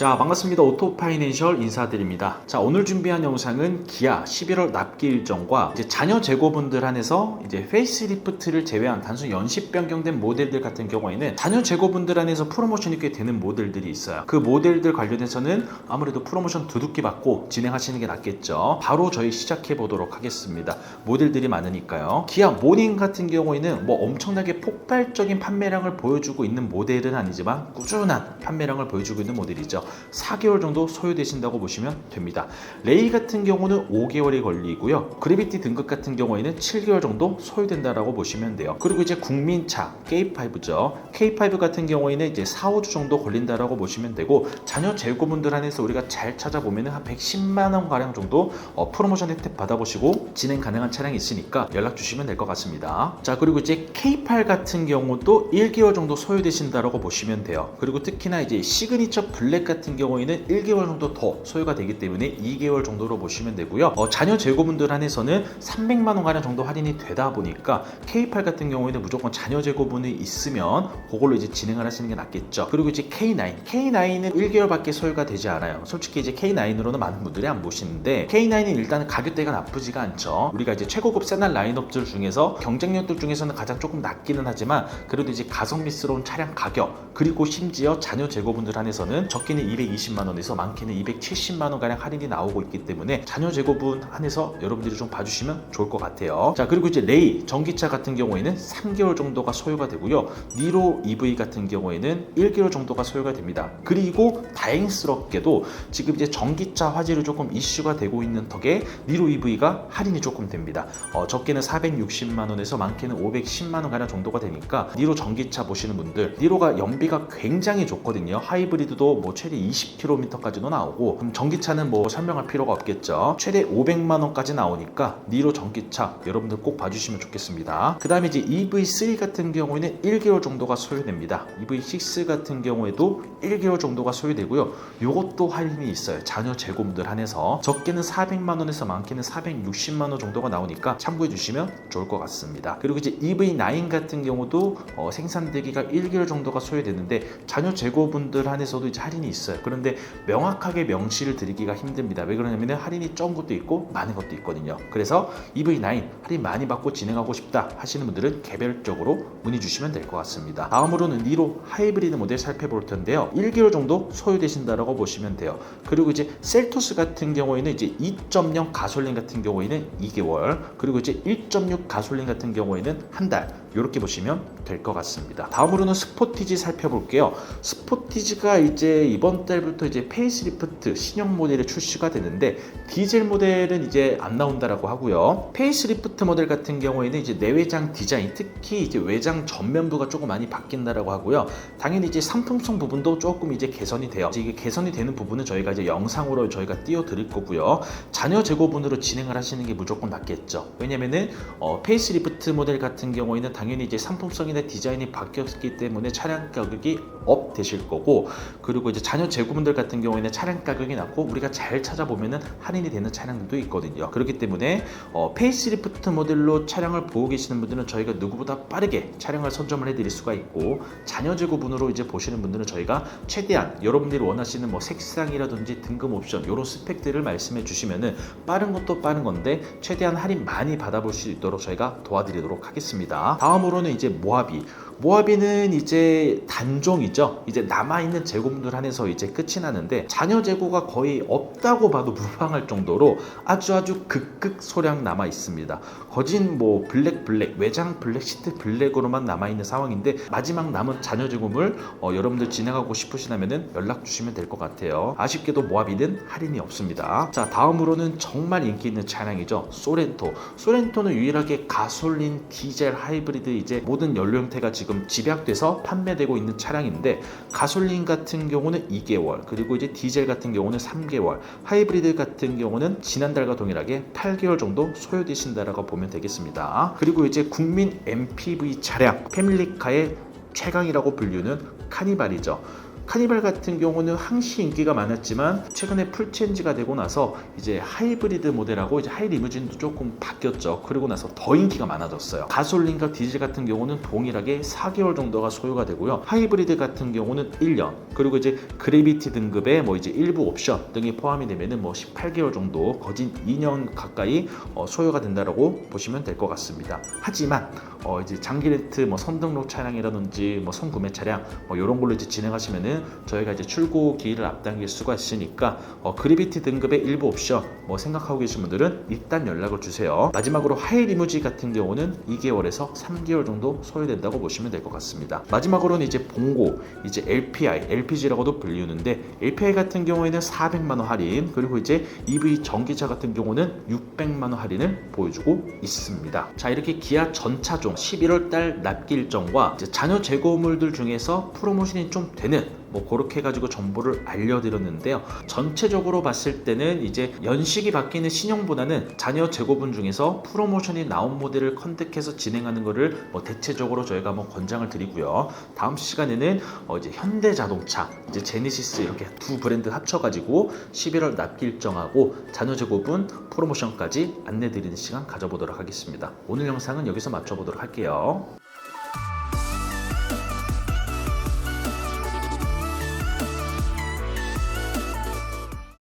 자 반갑습니다. 오토파이낸셜 인사드립니다. 자 오늘 준비한 영상은 기아 11월 납기 일정과 이제 자녀 재고분들 한해서 이제 페이스리프트를 제외한 단순 연식 변경된 모델들 같은 경우에는 자녀 재고분들 한해서 프로모션이 꽤 되는 모델들이 있어요. 그 모델들 관련해서는 아무래도 프로모션 두둑기 받고 진행하시는 게 낫겠죠. 바로 저희 시작해 보도록 하겠습니다. 모델들이 많으니까요. 기아 모닝 같은 경우에는 뭐 엄청나게 폭발적인 판매량을 보여주고 있는 모델은 아니지만 꾸준한 판매량을 보여주고 있는 모델이죠 4개월 정도 소요되신다고 보시면 됩니다. 레이 같은 경우는 5개월이 걸리고요. 그래비티 등급 같은 경우에는 7개월 정도 소요된다라고 보시면 돼요. 그리고 이제 국민차 K5죠. K5 같은 경우에는 이제 4, 5주 정도 걸린다라고 보시면 되고 자녀 재고분들 한해서 우리가 잘 찾아보면 한 110만 원 가량 정도 어, 프로모션 혜택 받아보시고 진행 가능한 차량이 있으니까 연락 주시면 될 것 같습니다. 자 그리고 이제 K8 같은 경우도 1개월 정도 소요되신다라고 보시면 돼요. 그리고 특히나 이제 시그니처 블랙 같은 경우에는 1개월 정도 더 소요가 되기 때문에 2개월 정도로 보시면 되고요. 어, 자녀 재고분들 한해서는 300만 원 가량 정도 할인이 되다 보니까 K8 같은 경우에는 무조건 자녀 재고분이 있으면 그걸로 이제 진행을 하시는 게 낫겠죠. 그리고 이제 K9, K9은 1개월밖에 소요가 되지 않아요. 솔직히 이제 K9으로는 많은 분들이 안 보시는데 K9은 일단은 가격대가 나쁘지가 않죠. 우리가 이제 최고급 세단 라인업들 중에서 경쟁력들 중에서는 가장 조금 낮기는 하지만 그래도 이제 가성비스러운 차량 가격 그리고 심지어 자녀 재고분들 한해서는 적게는 220만 원에서 많게는 270만 원 가량 할인이 나오고 있기 때문에 자녀 재고분 한해서 여러분들이 좀 봐주시면 좋을 것 같아요. 자 그리고 이제 레이 전기차 같은 경우에는 3개월 정도가 소요가 되고요. 니로 EV 같은 경우에는 1개월 정도가 소요가 됩니다. 그리고 다행스럽게도 지금 이제 전기차 화재로 조금 이슈가 되고 있는 덕에 니로 EV가 할인이 조금 됩니다. 어, 적게는 460만 원에서 많게는 510만 원 가량 정도가 되니까 니로 전기차 보시는 분들 니로가 연비가 굉장히 좋거든요. 하이브리드도 뭐 최대 20km까지도 나오고 그럼 전기차는 뭐 설명할 필요가 없겠죠. 최대 500만 원까지 나오니까 니로 전기차 여러분들 꼭 봐주시면 좋겠습니다. 그 다음에 이제 EV3 같은 경우에는 1개월 정도가 소요됩니다. EV6 같은 경우에도 1개월 정도가 소요되고요. 요것도 할인이 있어요. 자녀 재고분들 한해서 적게는 400만 원에서 많게는 460만 원 정도가 나오니까 참고해 주시면 좋을 것 같습니다. 그리고 이제 EV9 같은 경우도 어, 생산되기가 1개월 정도가 소요되는데 자녀 재고분들 한해서도 이제 할인이 있어요. 그런데 명확하게 명시를 드리기가 힘듭니다. 왜 그러냐면 할인이 적은 것도 있고 많은 것도 있거든요. 그래서 EV9 할인 많이 받고 진행하고 싶다 하시는 분들은 개별적으로 문의 주시면 될 것 같습니다. 다음으로는 니로 하이브리드 모델 살펴볼 텐데요. 1개월 정도 소요되신다라고 보시면 돼요. 그리고 이제 셀토스 같은 경우에는 이제 2.0 가솔린 같은 경우에는 2개월, 그리고 이제 1.6 가솔린 같은 경우에는 한 달. 이렇게 보시면 될 것 같습니다. 다음으로는 스포티지 살펴볼게요. 스포티지가 이제 이번 달부터 이제 페이스리프트 신형 모델이 출시가 되는데 디젤 모델은 이제 안 나온다라고 하고요. 페이스리프트 모델 같은 경우에는 이제 내외장 디자인, 특히 이제 외장 전면부가 조금 많이 바뀐다라고 하고요. 당연히 이제 상품성 부분도 조금 이제 개선이 돼요. 이제 이게 개선이 되는 부분은 저희가 이제 영상으로 저희가 띄워드릴 거고요. 자녀 재고분으로 진행을 하시는 게 무조건 낫겠죠. 왜냐면은 어, 페이스리프트 모델 같은 경우에는 당연히 이제 상품성이나 디자인이 바뀌었기 때문에 차량 가격이 업 되실 거고 그리고 이제 자녀 재고분들 같은 경우에는 차량 가격이 낮고 우리가 잘 찾아보면은 할인이 되는 차량들도 있거든요. 그렇기 때문에 어, 페이스리프트 모델로 차량을 보고 계시는 분들은 저희가 누구보다 빠르게 차량을 선점을 해드릴 수가 있고 자녀 재고분으로 이제 보시는 분들은 저희가 최대한 여러분들이 원하시는 뭐 색상이라든지 등급 옵션 이런 스펙들을 말씀해 주시면은 빠른 것도 빠른 건데 최대한 할인 많이 받아볼 수 있도록 저희가 도와드리도록 하겠습니다. 다음 으로는 이제 모하비. 모하비는 이제 단종이죠. 이제 남아있는 재고분들 한해서 이제 끝이 나는데 자녀 재고가 거의 없다고 봐도 무방할 정도로 아주 아주 극극 소량 남아 있습니다. 거진 뭐 블랙 블랙 외장 블랙 시트 블랙으로만 남아 있는 상황인데 마지막 남은 자녀 재고물 어, 여러분들 진행하고 싶으시다면은 연락 주시면 될 것 같아요. 아쉽게도 모하비는 할인이 없습니다. 자 다음으로는 정말 인기 있는 차량이죠. 소렌토. 소렌토는 유일하게 가솔린, 디젤, 하이브리드 이제 모든 연료 형태가 지금 집약돼서 판매되고 있는 차량인데 가솔린 같은 경우는 2개월 그리고 이제 디젤 같은 경우는 3개월 하이브리드 같은 경우는 지난달과 동일하게 8개월 정도 소요되신다라고 보면 되겠습니다. 그리고 이제 국민 MPV 차량 패밀리카의 최강이라고 불리는 카니발이죠. 카니발 같은 경우는 항시 인기가 많았지만 최근에 풀체인지가 되고 나서 이제 하이브리드 모델하고 이제 하이 리무진도 조금 바뀌었죠. 그리고 나서 더 인기가 많아졌어요. 가솔린과 디젤 같은 경우는 동일하게 4개월 정도가 소요가 되고요. 하이브리드 같은 경우는 1년 그리고 이제 그래비티 등급의 뭐 이제 일부 옵션 등이 포함이 되면은 뭐 18개월 정도 거진 2년 가까이 어, 소요가 된다라고 보시면 될 것 같습니다. 하지만 어, 이제 장기 렌트 뭐 선등록 차량이라든지 뭐 선구매 차량 뭐 이런 걸로 이제 진행하시면은 저희가 이제 출고 기일을 앞당길 수가 있으니까 어, 그래비티 등급의 일부 옵션 뭐 생각하고 계신 분들은 일단 연락을 주세요. 마지막으로 하이 리무지 같은 경우는 2개월에서 3개월 정도 소요된다고 보시면 될 것 같습니다. 마지막으로는 이제 봉고 이제 LPI, LPG라고도 불리우는데 LPI 같은 경우에는 400만 원 할인 그리고 이제 EV 전기차 같은 경우는 600만 원 할인을 보여주고 있습니다. 자 이렇게 기아 전차종 11월 달 납기 일정과 이제 자녀 재고물들 중에서 프로모션이 좀 되는 뭐 그렇게 해가지고 정보를 알려드렸는데요. 전체적으로 봤을 때는 이제 연식이 바뀌는 신형보다는 자녀 재고분 중에서 프로모션이 나온 모델을 컨택해서 진행하는 것을 뭐 대체적으로 저희가 뭐 권장을 드리고요. 다음 시간에는 어 이제 현대자동차, 이제 제네시스 이렇게 두 브랜드 합쳐가지고 11월 납기 일정하고 자녀 재고분 프로모션까지 안내드리는 시간 가져보도록 하겠습니다. 오늘 영상은 여기서 마쳐보도록 할게요.